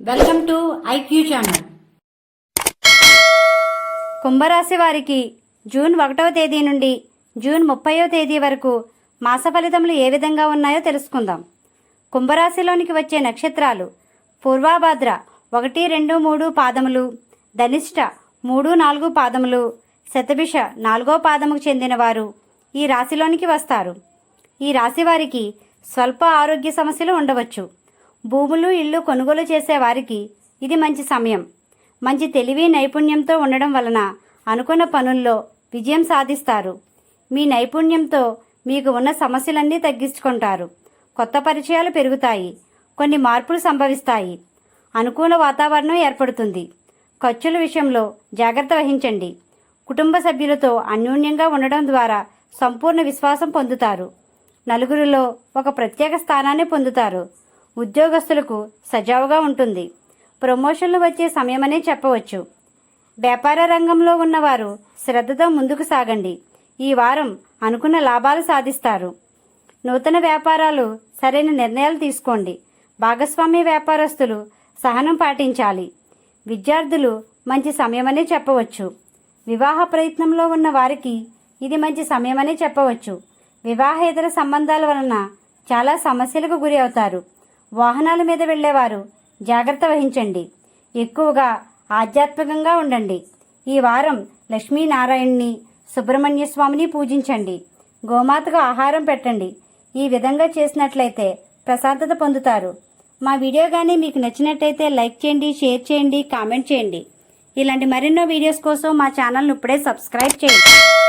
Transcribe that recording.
Welcome to IQ channel. కుంభరాశి వారికి June ఒకటవ తేదీ నుండి జూన్ ముప్పైవ తేదీ వరకు మాస ఫలితములు ఏ విధంగా ఉన్నాయో తెలుసుకుందాం. కుంభరాశిలోనికి వచ్చే నక్షత్రాలు పూర్వాభాద్ర ఒకటి రెండు మూడు పాదములు ధనిష్ట మూడు నాలుగు పాదములు శతభిష నాలుగో పాదముకు చెందినవారు ఈ రాశిలోనికి వస్తారు. ఈ రాశి వారికి స్వల్ప ఆరోగ్య సమస్యలు ఉండవచ్చు. భూములు ఇళ్ళు కొనుగోలు చేసే వారికి ఇది మంచి సమయం. మంచి తెలివి నైపుణ్యంతో ఉండడం వలన అనుకున్న పనుల్లో విజయం సాధిస్తారు. మీ నైపుణ్యంతో మీకు ఉన్న సమస్యలన్నీ తగ్గించుకుంటారు. కొత్త పరిచయాలు పెరుగుతాయి. కొన్ని మార్పులు సంభవిస్తాయి. అనుకూల వాతావరణం ఏర్పడుతుంది. ఖర్చుల విషయంలో జాగ్రత్త వహించండి. కుటుంబ సభ్యులతో అన్యోన్యంగా ఉండడం ద్వారా సంపూర్ణ విశ్వాసం పొందుతారు. నలుగురిలో ఒక ప్రత్యేక స్థానాన్ని పొందుతారు. ఉద్యోగస్తులకు సజావుగా ఉంటుంది. ప్రమోషన్లు వచ్చే సమయమనే చెప్పవచ్చు. వ్యాపార రంగంలో ఉన్నవారు శ్రద్ధతో ముందుకు సాగండి. ఈ వారం అనుకున్న లాభాలు సాధిస్తారు. నూతన వ్యాపారాలు సరైన నిర్ణయాలు తీసుకోండి. భాగస్వామ్య వ్యాపారస్తులు సహనం పాటించాలి. విద్యార్థులు మంచి సమయమనే చెప్పవచ్చు. వివాహ ప్రయత్నంలో ఉన్న వారికి ఇది మంచి సమయమనే చెప్పవచ్చు. వివాహేతర సంబంధాల వలన చాలా సమస్యలకు గురి అవుతారు. వాహనాల మీద వెళ్ళేవారు. జాగ్రత్త వహించండి. ఎక్కువగా ఆధ్యాత్మికంగా ఉండండి. ఈ వారం లక్ష్మీనారాయణ్ణి సుబ్రహ్మణ్య స్వామిని పూజించండి. గోమాతకు ఆహారం పెట్టండి. ఈ విధంగా చేసినట్లయితే ప్రశాంతత పొందుతారు. మా వీడియో కానీ మీకు నచ్చినట్టయితే లైక్ చేయండి షేర్ చేయండి కామెంట్ చేయండి. ఇలాంటి మరెన్నో వీడియోస్ కోసం మా ఛానల్ను ఇప్పుడే సబ్స్క్రైబ్ చేయండి.